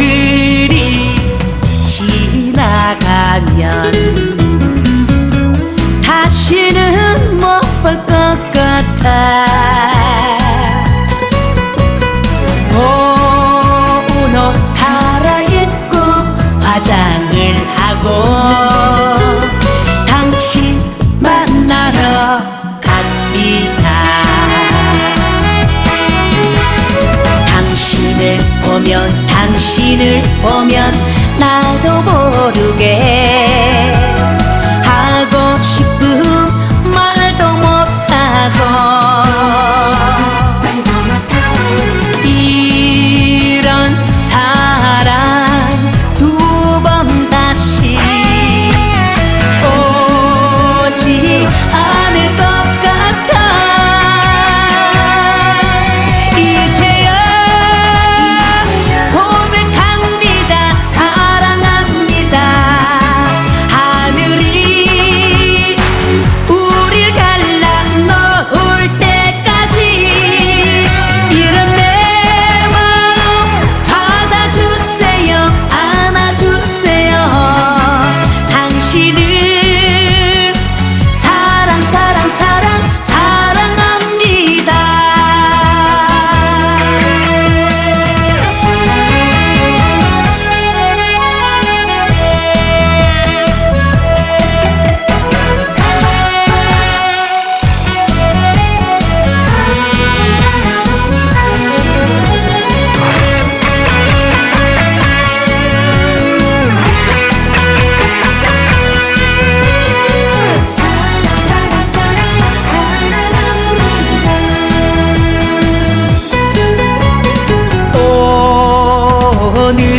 오늘이 지나가면 다시는 못 볼 것 같아. 고운 옷 갈아입고 화장을 하고 당신 만나러 갑니다. 당신을 보면 당신을 보면 나도 모르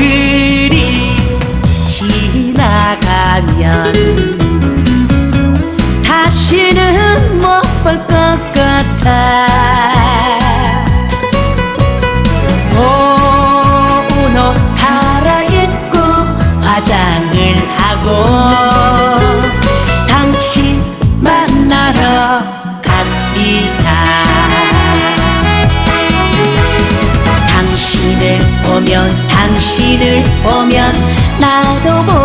오늘이 지나가면 다시는 못 볼 것 같아. 옷 갈아입고 화장을 하고 보면 당신을 보면 나도 모르